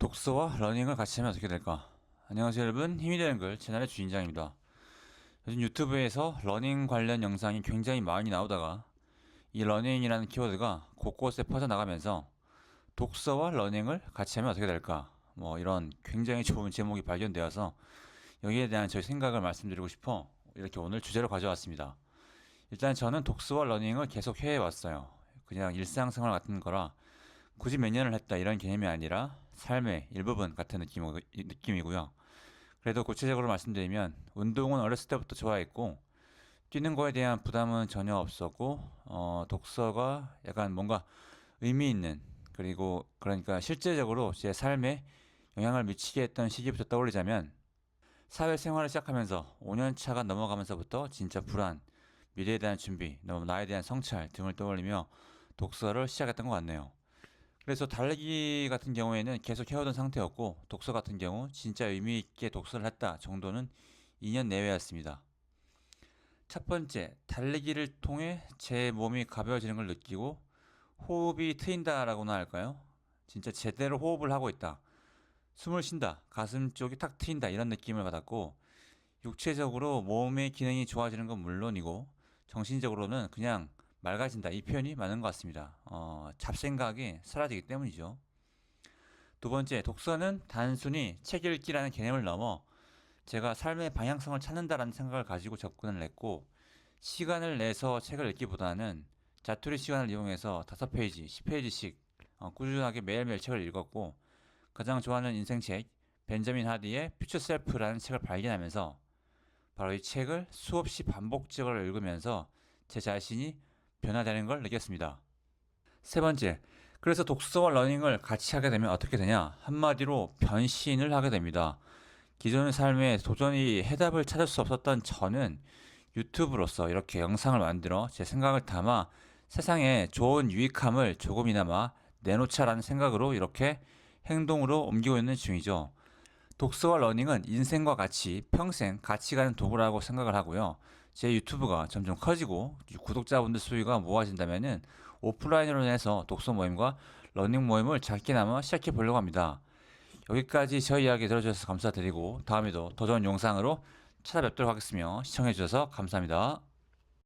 독서와 러닝을 같이 하면 어떻게 될까? 안녕하세요 여러분 힘이 되는 글 채널의 주인장입니다. 요즘 유튜브에서 러닝 관련 영상이 굉장히 많이 나오다가 이 러닝이라는 키워드가 곳곳에 퍼져나가면서 독서와 러닝을 같이 하면 어떻게 될까? 뭐 이런 굉장히 좋은 제목이 발견되어서 여기에 대한 저희 생각을 말씀드리고 싶어 이렇게 오늘 주제로 가져왔습니다. 일단 저는 독서와 러닝을 계속 해왔어요. 그냥 일상생활 같은 거라 굳이 몇 년을 했다 이런 개념이 아니라 삶의 일부분 같은 느낌, 느낌이 고요. 그래도 구체적으로 말씀드리면 운동은 어렸을 때부터 좋아했고 뛰는 거에 대한 부담은 전혀 없었고 어, 독서가 약간 뭔가 의미 있는 그리고 그러니까 실제적으로 제 삶에 영향을 미치게 했던 시기부터 떠올리자면 사회생활을 시작하면서 5년 차가 넘어가면서부터 진짜 불안, 미래에 대한 준비, 너무 나에 대한 성찰 등을 떠올리며 독서를 시작했던 것 같네요. 그래서 달리기 같은 경우에는 계속 해오던 상태였고 독서 같은 경우 진짜 의미 있게 독서를 했다 정도는 2년 내외였습니다. 첫 번째, 달리기를 통해 제 몸이 가벼워지는 걸 느끼고 호흡이 트인다라고나 할까요? 진짜 제대로 호흡을 하고 있다. 숨을 쉰다. 가슴 쪽이 탁 트인다. 이런 느낌을 받았고 육체적으로 몸의 기능이 좋아지는 건 물론이고 정신적으로는 그냥 맑아진다. 이 표현이 맞는 것 같습니다. 어, 잡생각이 사라지기 때문이죠. 두 번째, 독서는 단순히 책 읽기라는 개념을 넘어 제가 삶의 방향성을 찾는다라는 생각을 가지고 접근을 했고 시간을 내서 책을 읽기보다는 자투리 시간을 이용해서 다섯 페이지, 10페이지씩 어, 꾸준하게 매일매일 책을 읽었고 가장 좋아하는 인생책 벤자민 하디의 퓨처 셀프라는 책을 발견하면서 바로 이 책을 수없이 반복적으로 읽으면서 제 자신이 변화되는 걸 느꼈습니다. 세 번째, 그래서 독서와 러닝을 같이 하게 되면 어떻게 되냐? 한마디로 변신을 하게 됩니다. 기존의 삶에 도저히 해답을 찾을 수 없었던 저는 유튜브로서 이렇게 영상을 만들어 제 생각을 담아 세상에 좋은 유익함을 조금이나마 내놓자라는 생각으로 이렇게 행동으로 옮기고 있는 중이죠. 독서와 러닝은 인생과 같이 평생 같이 가는 도구라고 생각을 하고요. 제 유튜브가 점점 커지고 구독자분들 수위가 모아진다면은 오프라인으로 해서 독서 모임과 러닝 모임을 작게나마 시작해 보려고 합니다. 여기까지 저희 이야기 들어주셔서 감사드리고 다음에도 더 좋은 영상으로 찾아뵙도록 하겠으며 시청해 주셔서 감사합니다.